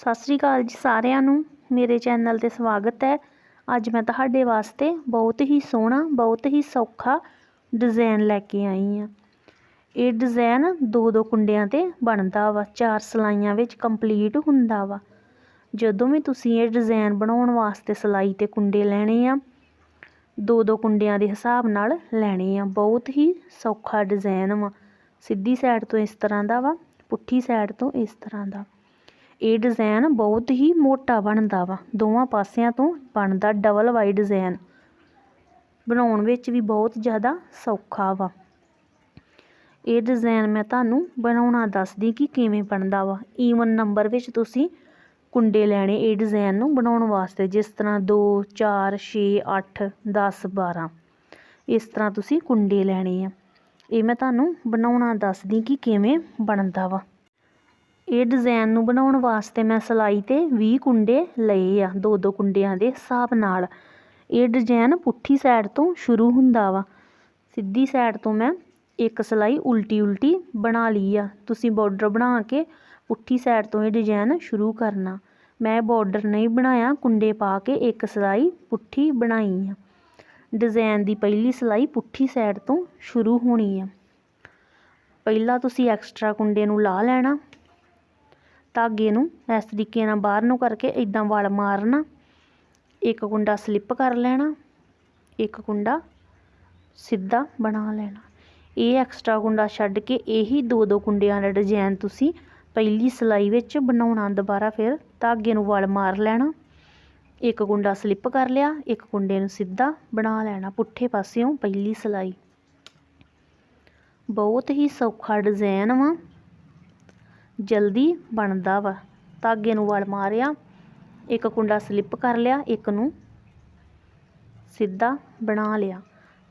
ਸਤਿ ਸ੍ਰੀ ਅਕਾਲ ਜੀ ਸਾਰਿਆਂ ਨੂੰ। ਮੇਰੇ ਚੈਨਲ ਤੇ ਸਵਾਗਤ ਹੈ। ਅੱਜ ਮੈਂ ਤੁਹਾਡੇ ਵਾਸਤੇ ਬਹੁਤ ਹੀ ਸੋਹਣਾ, ਬਹੁਤ ਹੀ ਸੌਖਾ ਡਿਜ਼ਾਈਨ ਲੈ ਕੇ ਆਈ ਹਾਂ। ਇਹ ਡਿਜ਼ਾਈਨ ਦੋ ਦੋ ਕੁੰਡਿਆਂ ਤੇ ਬਣਦਾ ਵਾ, ਚਾਰ ਸਲਾਈਆਂ ਵਿੱਚ ਕੰਪਲੀਟ ਹੁੰਦਾ ਵਾ। ਜਦੋਂ ਵੀ ਤੁਸੀਂ ਇਹ ਡਿਜ਼ਾਈਨ ਬਣਾਉਣ ਵਾਸਤੇ ਸਲਾਈ ਤੇ ਕੁੰਡੇ ਲੈਣੇ ਆ, ਦੋ ਦੋ ਕੁੰਡਿਆਂ ਦੇ ਹਿਸਾਬ ਨਾਲ ਲੈਣੇ ਆ। ਬਹੁਤ ਹੀ ਸੌਖਾ ਡਿਜ਼ਾਈਨ ਵਾ। ਸਿੱਧੀ ਸਾਈਡ ਤੋਂ ਇਸ ਤਰ੍ਹਾਂ ਦਾ ਵਾ, ਪੁੱਠੀ ਸਾਈਡ ਤੋਂ ਇਸ ਤਰ੍ਹਾਂ ਦਾ। ਇਹ ਡਿਜ਼ਾਈਨ ਬਹੁਤ ਹੀ ਮੋਟਾ ਬਣਦਾ ਵਾ। ਦੋਵਾਂ ਪਾਸਿਆਂ ਤੋਂ ਬਣਦਾ ਡਬਲ ਵਾਈ ਡਿਜ਼ਾਈਨ ਬਣਾਉਣ ਵਿੱਚ ਵੀ ਬਹੁਤ ਜ਼ਿਆਦਾ ਸੌਖਾ ਵਾ। ਇਹ ਡਿਜ਼ਾਈਨ ਮੈਂ ਤੁਹਾਨੂੰ ਬਣਾਉਣਾ ਦੱਸਦੀ ਕਿ ਕਿਵੇਂ ਬਣਦਾ ਵਾ। ਈਵਨ ਨੰਬਰ ਵਿੱਚ ਤੁਸੀਂ ਕੁੰਡੇ ਲੈਣੇ ਇਹ ਡਿਜ਼ਾਈਨ ਨੂੰ ਬਣਾਉਣ ਵਾਸਤੇ, ਜਿਸ ਤਰ੍ਹਾਂ 2 4 6 8 10 12 ਇਸ ਤਰ੍ਹਾਂ ਤੁਸੀਂ ਕੁੰਡੇ ਲੈਣੇ ਆ। ਇਹ ਮੈਂ ਤੁਹਾਨੂੰ ਬਣਾਉਣਾ ਦੱਸਦੀ ਕਿ ਕਿਵੇਂ ਬਣਦਾ ਵਾ। ਇਹ ਡਿਜ਼ਾਈਨ ਨੂੰ ਬਣਾਉਣ ਵਾਸਤੇ ਮੈਂ ਸਿਲਾਈ ਤੇ 20 ਕੁੰਡੇ ਲਏ ਆ, ਦੋ ਦੋ ਕੁੰਡਿਆਂ ਦੇ ਹਿਸਾਬ ਨਾਲ। ਇਹ ਡਿਜ਼ਾਈਨ ਪੁੱਠੀ ਸਾਈਡ ਤੋਂ ਸ਼ੁਰੂ ਹੁੰਦਾ ਵਾ। ਸਿੱਧੀ ਸਾਈਡ ਤੋਂ ਮੈਂ ਇੱਕ ਸਿਲਾਈ ਉਲਟੀ ਉਲਟੀ ਬਣਾ ਲਈ ਆ। ਤੁਸੀਂ ਬਾਰਡਰ ਬਣਾ ਕੇ ਪੁੱਠੀ ਸਾਈਡ ਤੋਂ ਇਹ ਡਿਜ਼ਾਈਨ ਸ਼ੁਰੂ ਕਰਨਾ। ਮੈਂ ਬਾਰਡਰ ਨਹੀਂ ਬਣਾਇਆ, ਕੁੰਡੇ ਪਾ ਕੇ ਇੱਕ ਸਿਲਾਈ ਪੁੱਠੀ ਬਣਾਈ ਆ। ਡਿਜ਼ਾਈਨ ਦੀ ਪਹਿਲੀ ਸਿਲਾਈ ਪੁੱਠੀ ਸਾਈਡ ਤੋਂ ਸ਼ੁਰੂ ਹੋਣੀ ਆ। ਪਹਿਲਾਂ ਤੁਸੀਂ ਐਕਸਟਰਾ ਕੁੰਡੇ ਨੂੰ ਲਾ ਲੈਣਾ। ਧਾਗੇ ਨੂੰ ਇਸ ਤਰੀਕੇ ਨਾਲ ਬਾਹਰ ਨੂੰ ਕਰਕੇ ਇਦਾਂ ਵਲ ਮਾਰਨਾ। ਇੱਕ ਕੁੰਡਾ ਸਲਿੱਪ ਕਰ ਲੈਣਾ, ਇੱਕ ਕੁੰਡਾ ਸਿੱਧਾ ਬਣਾ ਲੈਣਾ। ਇਹ ਐਕਸਟਰਾ ਕੁੰਡਾ ਛੱਡ ਕੇ ਇਹੀ ਦੋ ਦੋ ਕੁੰਡਿਆਂ ਦਾ ਡਿਜ਼ਾਈਨ ਤੁਸੀਂ ਪਹਿਲੀ ਸਿਲਾਈ ਵਿੱਚ ਬਣਾਉਣਾ। ਦੁਬਾਰਾ ਫਿਰ ਧਾਗੇ ਨੂੰ ਵਲ ਮਾਰ ਲੈਣਾ। ਇੱਕ ਕੁੰਡਾ ਸਲਿੱਪ ਕਰ ਲਿਆ, ਇੱਕ ਕੁੰਡੇ ਨੂੰ ਸਿੱਧਾ ਬਣਾ ਲੈਣਾ ਪੁੱਠੇ ਪਾਸਿਓਂ ਪਹਿਲੀ ਸਿਲਾਈ। ਬਹੁਤ ਹੀ ਸੌਖਾ ਡਿਜ਼ਾਈਨ ਵਾ। ਜਲਦੀ ਬਣਦਾ ਵਾ। ਧਾਗੇ ਨੂੰ ਵਲ ਮਾਰਿਆ, ਇੱਕ ਕੁੰਡਾ ਸਲਿੱਪ ਕਰ ਲਿਆ, ਇੱਕ ਨੂੰ ਸਿੱਧਾ ਬਣਾ ਲਿਆ।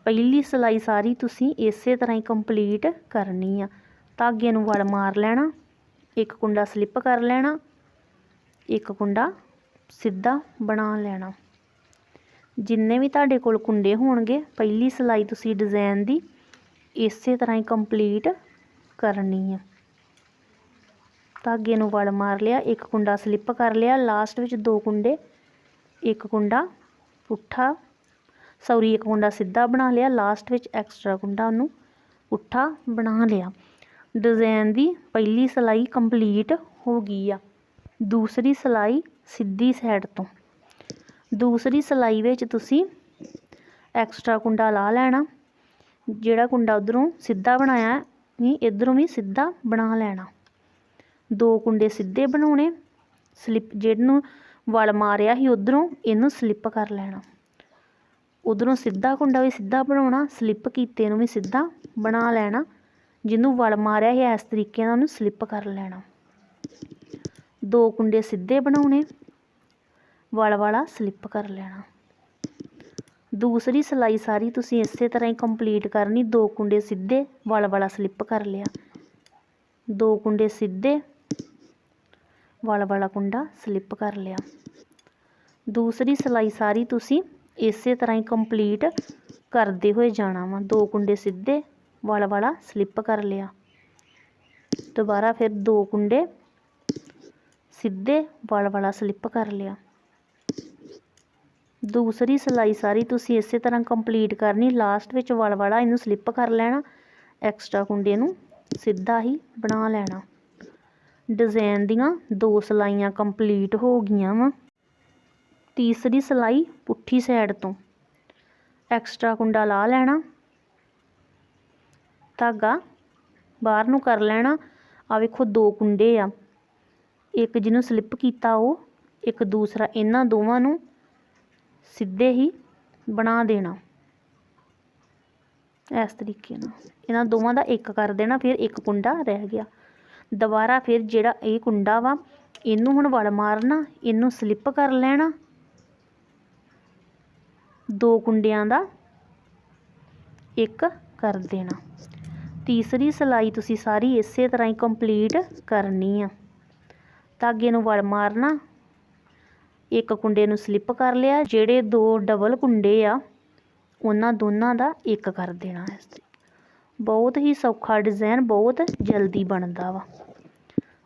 ਪਹਿਲੀ ਸਿਲਾਈ ਸਾਰੀ ਤੁਸੀਂ ਇਸੇ ਤਰ੍ਹਾਂ ਹੀ ਕੰਪਲੀਟ ਕਰਨੀ ਆ। ਧਾਗੇ ਨੂੰ ਵਲ ਮਾਰ ਲੈਣਾ, ਇੱਕ ਕੁੰਡਾ ਸਲਿੱਪ ਕਰ ਲੈਣਾ, ਇੱਕ ਕੁੰਡਾ ਸਿੱਧਾ ਬਣਾ ਲੈਣਾ। ਜਿੰਨੇ ਵੀ ਤੁਹਾਡੇ ਕੋਲ ਕੁੰਡੇ ਹੋਣਗੇ, ਪਹਿਲੀ ਸਿਲਾਈ ਤੁਸੀਂ ਡਿਜ਼ਾਈਨ ਦੀ ਇਸੇ ਤਰ੍ਹਾਂ ਹੀ ਕੰਪਲੀਟ ਕਰਨੀ ਆ। ਧਾਗੇ ਨੂੰ ਵਲ ਮਾਰ ਲਿਆ, ਇੱਕ ਕੁੰਡਾ ਸਲਿੱਪ ਕਰ ਲਿਆ, ਲਾਸਟ ਵਿੱਚ ਦੋ ਕੁੰਡੇ, ਇੱਕ ਕੁੰਡਾ ਪੁੱਠਾ, ਸੌਰੀ, ਇੱਕ ਕੁੰਡਾ ਸਿੱਧਾ ਬਣਾ ਲਿਆ, ਲਾਸਟ ਵਿੱਚ ਐਕਸਟਰਾ ਕੁੰਡਾ ਉਹਨੂੰ ਪੁੱਠਾ ਬਣਾ ਲਿਆ। ਡਿਜ਼ਾਈਨ ਦੀ ਪਹਿਲੀ ਸਿਲਾਈ ਕੰਪਲੀਟ ਹੋ ਗਈ ਆ। ਦੂਸਰੀ ਸਿਲਾਈ ਸਿੱਧੀ ਸਾਈਡ ਤੋਂ। ਦੂਸਰੀ ਸਿਲਾਈ ਵਿੱਚ ਤੁਸੀਂ ਐਕਸਟਰਾ ਕੁੰਡਾ ਲਾ ਲੈਣਾ, ਜਿਹੜਾ ਕੁੰਡਾ ਉਧਰੋਂ ਸਿੱਧਾ ਬਣਾਇਆ, ਨਹੀਂ, ਇਧਰੋਂ ਵੀ ਸਿੱਧਾ ਬਣਾ ਲੈਣਾ। ਦੋ ਕੁੰਡੇ ਸਿੱਧੇ ਬਣਾਉਣੇ, ਸਲਿੱਪ ਜਿਹਨੂੰ ਵਲ ਮਾਰਿਆ ਸੀ ਉਧਰੋਂ, ਇਹਨੂੰ ਸਲਿੱਪ ਕਰ ਲੈਣਾ। ਉਧਰੋਂ ਸਿੱਧਾ ਕੁੰਡਾ ਵੀ ਸਿੱਧਾ ਬਣਾਉਣਾ, ਸਲਿੱਪ ਕੀਤੇ ਨੂੰ ਵੀ ਸਿੱਧਾ ਬਣਾ ਲੈਣਾ। ਜਿਹਨੂੰ ਵਲ ਮਾਰਿਆ ਸੀ, ਇਸ ਤਰੀਕੇ ਨਾਲ ਉਹਨੂੰ ਸਲਿੱਪ ਕਰ ਲੈਣਾ। ਦੋ ਕੁੰਡੇ ਸਿੱਧੇ ਬਣਾਉਣੇ, ਵਲ ਵਾਲਾ ਸਲਿੱਪ ਕਰ ਲੈਣਾ। ਦੂਸਰੀ ਸਿਲਾਈ ਸਾਰੀ ਤੁਸੀਂ ਇਸੇ ਤਰ੍ਹਾਂ ਹੀ ਕੰਪਲੀਟ ਕਰਨੀ, ਦੋ ਕੁੰਡੇ ਸਿੱਧੇ, ਵਲ ਵਾਲਾ ਸਲਿੱਪ ਕਰ ਲਿਆ। ਦੋ ਕੁੰਡੇ ਸਿੱਧੇ ਵਲ ਵਾਲਾ ਕੁੰਡਾ ਸਲਿੱਪ ਕਰ ਲਿਆ। ਦੂਸਰੀ ਸਿਲਾਈ ਸਾਰੀ ਤੁਸੀਂ ਇਸੇ ਤਰ੍ਹਾਂ ਹੀ ਕੰਪਲੀਟ ਕਰਦੇ ਹੋਏ ਜਾਣਾ ਵਾ। ਦੋ ਕੁੰਡੇ ਸਿੱਧੇ ਵਲ ਵਾਲਾ ਸਲਿੱਪ ਕਰ ਲਿਆ। ਦੁਬਾਰਾ ਫਿਰ ਦੋ ਕੁੰਡੇ ਸਿੱਧੇ ਵਲ ਵਾਲਾ ਸਲਿੱਪ ਕਰ ਲਿਆ। ਦੂਸਰੀ ਸਿਲਾਈ ਸਾਰੀ ਤੁਸੀਂ ਇਸੇ ਤਰ੍ਹਾਂ ਕੰਪਲੀਟ ਕਰਨੀ। ਲਾਸਟ ਵਿੱਚ ਵਲ ਵਾਲਾ ਇਹਨੂੰ ਸਲਿੱਪ ਕਰ ਲੈਣਾ। ਐਕਸਟਰਾ ਕੁੰਡੇ ਨੂੰ ਸਿੱਧਾ ਹੀ ਬਣਾ ਲੈਣਾ। ਡਿਜ਼ਾਈਨ ਦੀਆਂ ਦੋ ਸਿਲਾਈਆਂ ਕੰਪਲੀਟ ਹੋ ਗਈਆਂ ਵਾ। ਤੀਸਰੀ ਸਿਲਾਈ ਪੁੱਠੀ ਸਾਈਡ ਤੋਂ। ਐਕਸਟਰਾ ਕੁੰਡਾ ਲਾ ਲੈਣਾ। ਧਾਗਾ ਬਾਹਰ ਨੂੰ ਕਰ ਲੈਣਾ। ਆ ਵੇਖੋ ਦੋ ਕੁੰਡੇ ਆ। ਇੱਕ ਜਿਹਨੂੰ ਸਲਿੱਪ ਕੀਤਾ ਉਹ, ਇੱਕ ਦੂਸਰਾ ਇਹਨਾਂ ਦੋਵਾਂ ਨੂੰ ਸਿੱਧੇ ਹੀ ਬਣਾ ਦੇਣਾ। ਇਸ ਤਰੀਕੇ ਨਾਲ। ਇਹਨਾਂ ਦੋਵਾਂ ਦਾ ਇੱਕ ਕਰ ਦੇਣਾ, ਫਿਰ ਇੱਕ ਕੁੰਡਾ ਰਹਿ ਗਿਆ। ਦੁਬਾਰਾ ਫਿਰ ਜਿਹੜਾ ਇਹ ਕੁੰਡਾ ਵਾ, ਇਹਨੂੰ ਹੁਣ ਵੜ ਮਾਰਨਾ, ਇਹਨੂੰ ਸਲਿੱਪ ਕਰ ਲੈਣਾ। ਦੋ ਕੁੰਡਿਆਂ ਦਾ ਇੱਕ ਕਰ ਦੇਣਾ। ਤੀਸਰੀ ਸਿਲਾਈ ਤੁਸੀਂ ਸਾਰੀ ਇਸੇ ਤਰ੍ਹਾਂ ਹੀ ਕੰਪਲੀਟ ਕਰਨੀ ਆ। ਧਾਗੇ ਨੂੰ ਵੜ ਮਾਰਨਾ। ਇੱਕ ਕੁੰਡੇ ਨੂੰ ਸਲਿੱਪ ਕਰ ਲਿਆ, ਜਿਹੜੇ ਦੋ ਡਬਲ ਕੁੰਡੇ ਆ, ਉਹਨਾਂ ਦੋਨਾਂ ਦਾ ਇੱਕ ਕਰ ਦੇਣਾ ਇਸ ਤੇ। ਬਹੁਤ ਹੀ ਸੌਖਾ ਡਿਜ਼ਾਈਨ ਬਹੁਤ ਜਲਦੀ ਬਣਦਾ ਵਾ।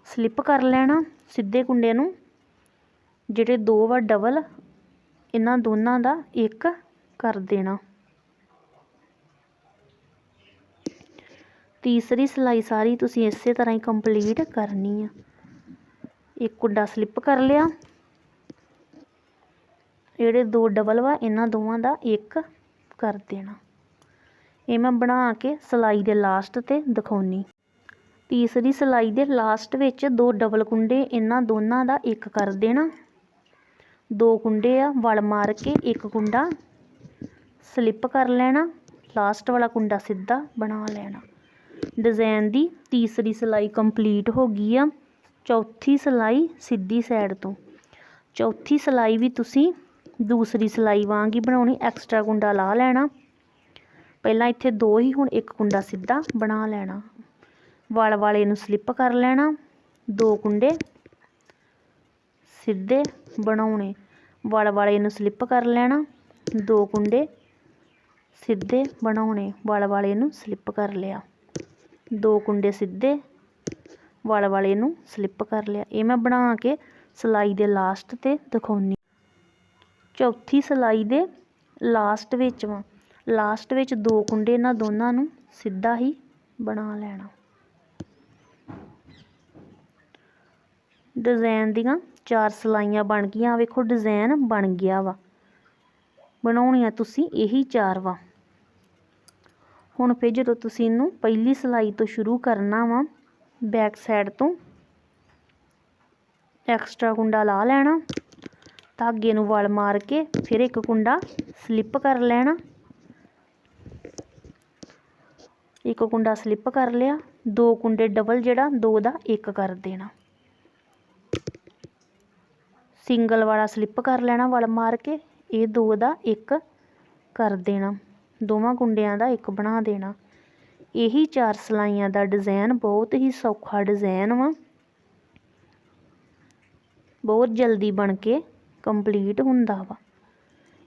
ਸਲਿੱਪ ਕਰ ਲੈਣਾ ਸਿੱਧੇ ਕੁੰਡੇ ਨੂੰ, ਜਿਹੜੇ ਦੋ ਵਾ ਡਬਲ ਇਹਨਾਂ ਦੋਨਾਂ ਦਾ ਇੱਕ ਕਰ ਦੇਣਾ। ਤੀਸਰੀ ਸਿਲਾਈ ਸਾਰੀ ਤੁਸੀਂ ਇਸੇ ਤਰ੍ਹਾਂ ਹੀ ਕੰਪਲੀਟ ਕਰਨੀ ਆ। ਇੱਕ ਕੁੰਡਾ ਸਲਿੱਪ ਕਰ ਲਿਆ। ਜਿਹੜੇ ਦੋ ਡਬਲ ਵਾ, ਇਹਨਾਂ ਦੋਵਾਂ ਦਾ ਇੱਕ ਕਰ ਦੇਣਾ। ਇਹ ਮੈਂ ਬਣਾ ਕੇ ਸਿਲਾਈ ਦੇ ਲਾਸਟ ਤੇ ਦਿਖਾਉਣੀ। ਤੀਸਰੀ ਸਿਲਾਈ ਦੇ ਲਾਸਟ ਵਿੱਚ ਦੋ ਡਬਲ ਕੁੰਡੇ ਇਹਨਾਂ ਦੋਨਾਂ ਦਾ ਇੱਕ ਕਰ ਦੇਣਾ। ਦੋ ਕੁੰਡੇ ਆ ਵਲ ਮਾਰ ਕੇ ਇੱਕ ਕੁੰਡਾ ਸਲਿੱਪ ਕਰ ਲੈਣਾ ਲਾਸਟ ਵਾਲਾ ਕੁੰਡਾ ਸਿੱਧਾ ਬਣਾ ਲੈਣਾ। ਡਿਜ਼ਾਈਨ ਦੀ ਤੀਸਰੀ ਸਿਲਾਈ ਕੰਪਲੀਟ ਹੋ ਗਈ ਆ। ਚੌਥੀ ਸਿਲਾਈ ਸਿੱਧੀ ਸਾਈਡ ਤੋਂ। ਚੌਥੀ ਸਿਲਾਈ ਵੀ ਤੁਸੀਂ ਦੂਸਰੀ ਸਿਲਾਈ ਵਾਂਗ ਹੀ ਬਣਾਉਣੀ ਐਕਸਟਰਾ ਕੁੰਡਾ ਲਾ ਲੈਣਾ। ਪਹਿਲਾਂ ਇੱਥੇ ਦੋ ਹੀ, ਹੁਣ ਇੱਕ ਕੁੰਡਾ ਸਿੱਧਾ ਬਣਾ ਲੈਣਾ। ਵਲ ਵਾਲੇ ਨੂੰ ਸਲਿੱਪ ਕਰ ਲੈਣਾ, ਦੋ ਕੁੰਡੇ ਸਿੱਧੇ ਬਣਾਉਣੇ। ਵਲ ਵਾਲੇ ਨੂੰ ਸਲਿੱਪ ਕਰ ਲੈਣਾ, ਦੋ ਕੁੰਡੇ ਸਿੱਧੇ ਬਣਾਉਣੇ। ਵਲ ਵਾਲੇ ਨੂੰ ਸਲਿੱਪ ਕਰ ਲਿਆ। ਦੋ ਕੁੰਡੇ ਸਿੱਧੇ, ਵਲ ਵਾਲੇ ਨੂੰ ਸਲਿੱਪ ਕਰ ਲਿਆ। ਇਹ ਮੈਂ ਬਣਾ ਕੇ ਸਿਲਾਈ ਦੇ ਲਾਸਟ ਤੇ ਦਿਖਾਉਣੀ। ਚੌਥੀ ਸਿਲਾਈ ਦੇ ਲਾਸਟ ਵਿੱਚ ਵਾਂ। ਲਾਸਟ ਵਿੱਚ ਦੋ ਕੁੰਡੇ ਇਹਨਾਂ ਦੋਨਾਂ ਨੂੰ ਸਿੱਧਾ ਹੀ ਬਣਾ ਲੈਣਾ। ਡਿਜ਼ਾਈਨ ਦੀਆਂ ਚਾਰ ਸਲਾਈਆਂ ਬਣ ਗਈਆਂ। ਵੇਖੋ ਡਿਜ਼ਾਈਨ ਬਣ ਗਿਆ ਵਾ। ਬਣਾਉਣੀਆਂ ਤੁਸੀਂ ਇਹੀ ਚਾਰ ਵਾ। ਹੁਣ ਫਿਰ ਜਦੋਂ ਤੁਸੀਂ ਇਹਨੂੰ ਪਹਿਲੀ ਸਿਲਾਈ ਤੋਂ ਸ਼ੁਰੂ ਕਰਨਾ ਵਾ ਬੈਕ ਸਾਈਡ ਤੋਂ ਐਕਸਟਰਾ ਕੁੰਡਾ ਲਾ ਲੈਣਾ, ਧਾਗੇ ਨੂੰ ਵਲ ਮਾਰ ਕੇ ਫਿਰ ਇੱਕ ਕੁੰਡਾ ਸਲਿੱਪ ਕਰ ਲੈਣਾ। ਇੱਕ ਕੁੰਡਾ ਸਲਿੱਪ ਕਰ ਲਿਆ, ਦੋ ਕੁੰਡੇ ਡਬਲ ਜਿਹੜਾ, ਦੋ ਦਾ ਇੱਕ ਕਰ ਦੇਣਾ। ਸਿੰਗਲ ਵਾਲਾ ਸਲਿੱਪ ਕਰ ਲੈਣਾ ਵਲ ਮਾਰ ਕੇ, ਇਹ ਦੋ ਦਾ ਇੱਕ ਕਰ ਦੇਣਾ। ਦੋਵਾਂ ਕੁੰਡਿਆਂ ਦਾ ਇੱਕ ਬਣਾ ਦੇਣਾ। ਇਹੀ ਚਾਰ ਸਲਾਈਆਂ ਦਾ ਡਿਜ਼ਾਈਨ ਬਹੁਤ ਹੀ ਸੌਖਾ ਡਿਜ਼ਾਈਨ ਵਾ। ਬਹੁਤ ਜਲਦੀ ਬਣ ਕੇ ਕੰਪਲੀਟ ਹੁੰਦਾ ਵਾ।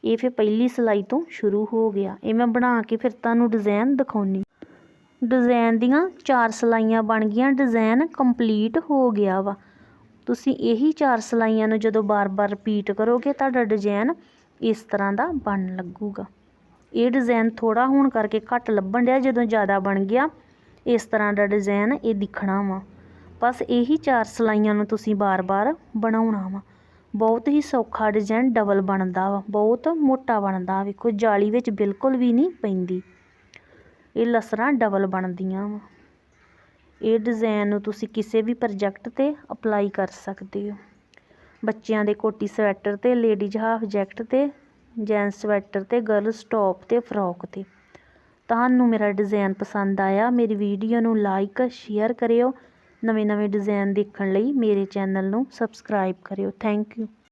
ਇਹ ਫਿਰ ਪਹਿਲੀ ਸਿਲਾਈ ਤੋਂ ਸ਼ੁਰੂ ਹੋ ਗਿਆ। ਇਹ ਮੈਂ ਬਣਾ ਕੇ ਫਿਰ ਤੁਹਾਨੂੰ ਡਿਜ਼ਾਈਨ ਦਿਖਾਉਣੀ। ਡਿਜ਼ਾਈਨ ਦੀਆਂ ਚਾਰ ਸਲਾਈਆਂ ਬਣ ਗਈਆਂ, ਡਿਜ਼ਾਈਨ ਕੰਪਲੀਟ ਹੋ ਗਿਆ ਵਾ। ਤੁਸੀਂ ਇਹੀ ਚਾਰ ਸਲਾਈਆਂ ਨੂੰ ਜਦੋਂ ਬਾਰ-ਬਾਰ ਰਿਪੀਟ ਕਰੋਗੇ, ਤੁਹਾਡਾ ਡਿਜ਼ਾਈਨ ਇਸ ਤਰ੍ਹਾਂ ਦਾ ਬਣ ਲੱਗੂਗਾ। ਇਹ ਡਿਜ਼ਾਈਨ ਥੋੜਾ ਹੋਣ ਕਰਕੇ ਘੱਟ ਲੱਭਣ ਡਿਆ, ਜਦੋਂ ਜ਼ਿਆਦਾ ਬਣ ਗਿਆ, ਇਸ ਤਰ੍ਹਾਂ ਦਾ ਡਿਜ਼ਾਈਨ ਇਹ ਦਿਖਣਾ ਵਾ। ਬਸ ਇਹੀ ਚਾਰ ਸਲਾਈਆਂ ਨੂੰ ਤੁਸੀਂ ਬਾਰ-ਬਾਰ ਬਣਾਉਣਾ ਵਾ। ਬਹੁਤ ਹੀ ਸੌਖਾ ਡਿਜ਼ਾਈਨ ਡਬਲ ਬਣਦਾ ਵਾ, ਬਹੁਤ ਮੋਟਾ ਬਣਦਾ। ਵੇਖੋ, ਜਾਲੀ ਵਿੱਚ ਬਿਲਕੁਲ ਵੀ ਨਹੀਂ ਪੈਂਦੀ। ਇਹ ਲਸਰਾਂ ਡਬਲ ਬਣਦੀਆਂ ਵਾ। ਇਹ ਡਿਜ਼ਾਈਨ ਨੂੰ ਤੁਸੀਂ ਕਿਸੇ ਵੀ ਪ੍ਰੋਜੈਕਟ ਤੇ ਅਪਲਾਈ ਕਰ ਸਕਦੇ ਹੋ। ਬੱਚਿਆਂ ਦੇ ਕੋਟੀ ਸਵੈਟਰ ਤੇ ਲੇਡੀਜ਼ ਹਾਫ ਜੈਕਟ ਤੇ ਜੈਂਟਸ ਸਵੈਟਰ ਤੇ ਗਰਲਸ ਟੌਪ ਤੇ ਫਰੋਕ ਤੇ। ਤੁਹਾਨੂੰ ਮੇਰਾ ਡਿਜ਼ਾਈਨ ਪਸੰਦ ਆਇਆ, ਮੇਰੀ ਵੀਡੀਓ ਨੂੰ ਲਾਈਕ ਸ਼ੇਅਰ ਕਰਿਓ। ਨਵੇਂ ਨਵੇਂ ਡਿਜ਼ਾਈਨ ਦੇਖਣ ਲਈ ਮੇਰੇ ਚੈਨਲ ਨੂੰ ਸਬਸਕ੍ਰਾਈਬ ਕਰਿਓ। Thank you